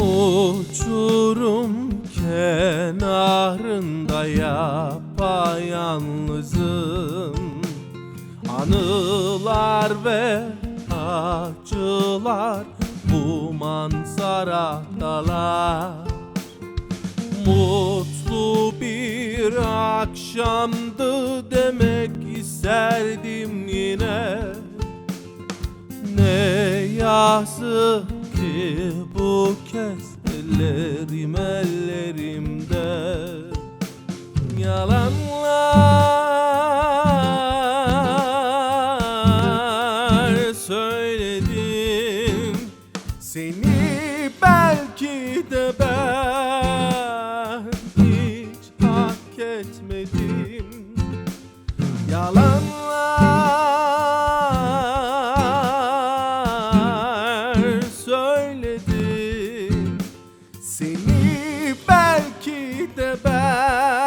Uçurum kenarında yapayalnızım. Anılar ve acılar bu manzara dalar. Mutlu bir akşamdı demek isterdim yine. Ne yazık ki bu kez ellerim ellerimde. Yalanlar söyledim Seni belki de ben hiç hak etmedim. Yalan belki de ben